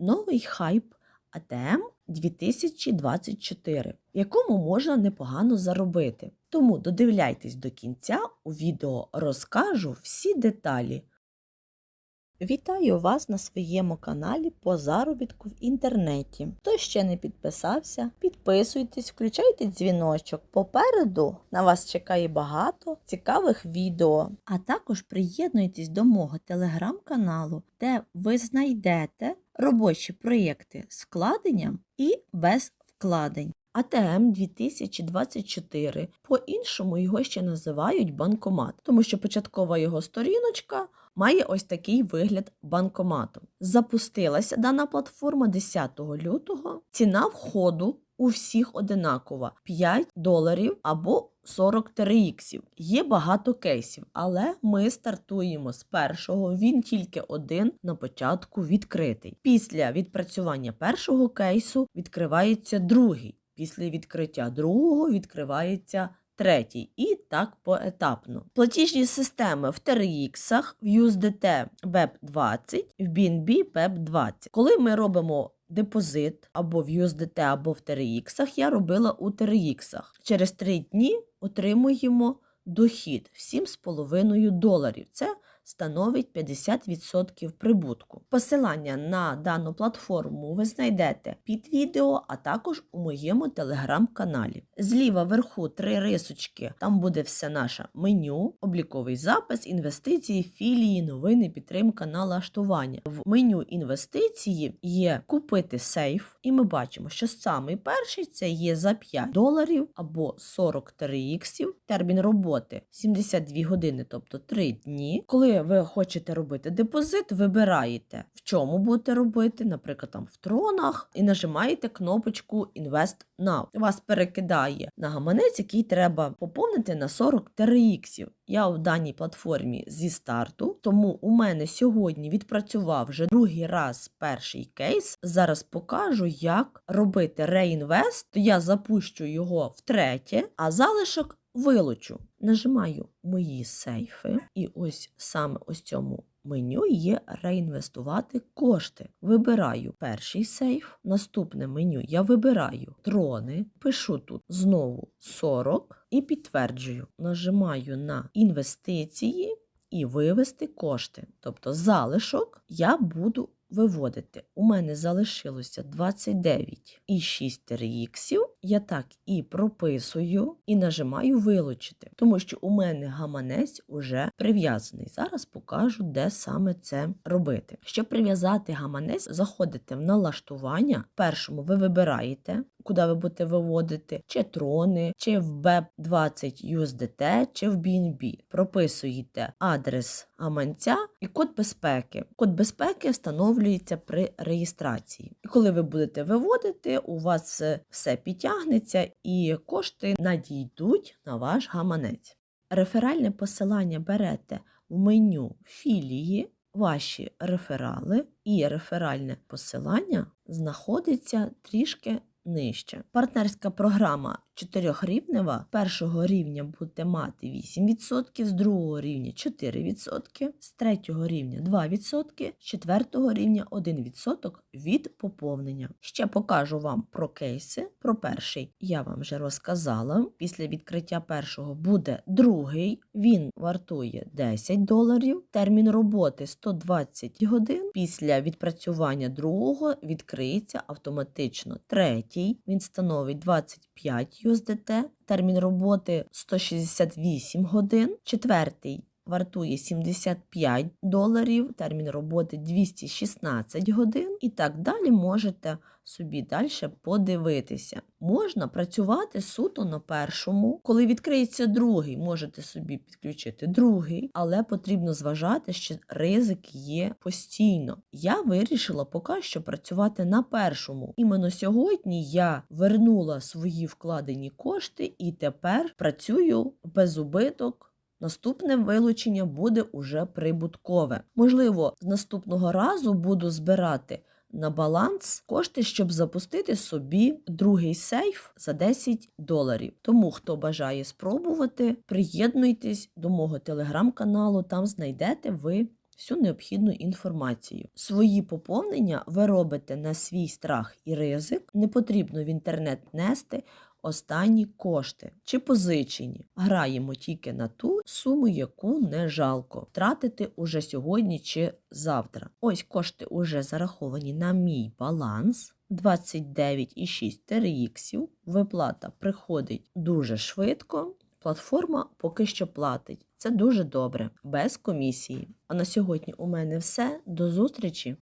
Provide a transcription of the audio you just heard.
новий хайп АТМ 2024, в якому можна непогано заробити. Тому додивляйтесь до кінця, у відео розкажу всі деталі. Вітаю вас на своєму каналі по заробітку в інтернеті. Хто ще не підписався, підписуйтесь, включайте дзвіночок. Попереду на вас чекає багато цікавих відео. А також приєднуйтесь до мого телеграм-каналу, де ви знайдете робочі проєкти з вкладенням і без вкладень. АТМ 2024. По-іншому його ще називають банкомат, тому що початкова його сторіночка має ось такий вигляд банкомату. Запустилася дана платформа 10 лютого. Ціна входу у всіх одинакова 5 доларів або 43 іксів. Є багато кейсів, але ми стартуємо з першого. Він тільки один на початку відкритий. Після відпрацювання першого кейсу відкривається другий. Після відкриття другого відкривається третій. І так поетапно. Платіжні системи в TRX, в USDT BEP20, в BNB BEP20. Коли ми робимо депозит або в USDT, або в TRX, я робила у TRX. Через 3 дні отримуємо дохід в 7,5 доларів. Це становить 50% прибутку. Посилання на дану платформу ви знайдете під відео, а також у моєму телеграм-каналі. Зліва вверху три рисочки, там буде все наше меню, обліковий запис, інвестиції, філії, новини, підтримка, налаштування. В меню інвестиції є купити сейф, і ми бачимо, що самий перший це є за 5 доларів або 43 іксів. Термін роботи 72 години, тобто 3 дні. Коли ви хочете робити депозит, вибираєте, в чому будете робити, наприклад, там в тронах, і нажимаєте кнопочку Invest Now. Вас перекидає на гаманець, який треба поповнити на 43 іксів. Я в даній платформі зі старту, тому у мене сьогодні відпрацював вже другий раз перший кейс. Зараз покажу, як робити реінвест. Я запущу його втретє, а залишок вилучу. Нажимаю мої сейфи, і ось саме ось цьому меню є реінвестувати кошти. Вибираю перший сейф, наступне меню я вибираю трони, пишу тут знову 40 і підтверджую. Нажимаю на інвестиції і вивести кошти. Тобто залишок я буду виводити. У мене залишилося 29,6 іксів. Я так і прописую і нажимаю вилучити, тому що у мене гаманець уже прив'язаний. Зараз покажу, де саме це робити. Щоб прив'язати гаманець, заходите в налаштування. Першому ви вибираєте, куди ви будете виводити, чи трони, чи в BEP20 USDT, чи в BNB. Прописуєте адрес гаманця і код безпеки. Код безпеки встановлюється при реєстрації. І коли ви будете виводити, у вас все підтягнеться і кошти надійдуть на ваш гаманець. Реферальне посилання берете в меню філії. Ваші реферали і реферальне посилання знаходиться трішки нижче. Партнерська програма чотирьохрівнева. Першого рівня будете мати 8%, з другого рівня 4%, з третього рівня 2%, з четвертого рівня 1% від поповнення. Ще покажу вам про кейси. Про перший я вам вже розказала. Після відкриття першого буде другий. Він вартує 10 доларів. Термін роботи 120 годин. Після відпрацювання другого відкриється автоматично третій. Він становить 25 USDT, термін роботи 168 годин, четвертий вартує 75 доларів, термін роботи 216 годин і так далі можете собі далі подивитися. Можна працювати суто на першому. Коли відкриється другий, можете собі підключити другий, але потрібно зважати, що ризик є постійно. Я вирішила поки що працювати на першому. Іменно сьогодні я вернула свої вкладені кошти і тепер працюю без убиток. Наступне вилучення буде уже прибуткове. Можливо, з наступного разу буду збирати на баланс кошти, щоб запустити собі другий сейф за 10 доларів. Тому, хто бажає спробувати, приєднуйтесь до мого телеграм-каналу, там знайдете ви всю необхідну інформацію. Свої поповнення ви робите на свій страх і ризик. Не потрібно в інтернет нести останні кошти чи позичені. Граємо тільки на ту суму, яку не жалко втратити уже сьогодні чи завтра. Ось кошти уже зараховані на мій баланс. 29,6 TRX. Виплата приходить дуже швидко. Платформа поки що платить. Це дуже добре, без комісії. А на сьогодні у мене все. До зустрічі!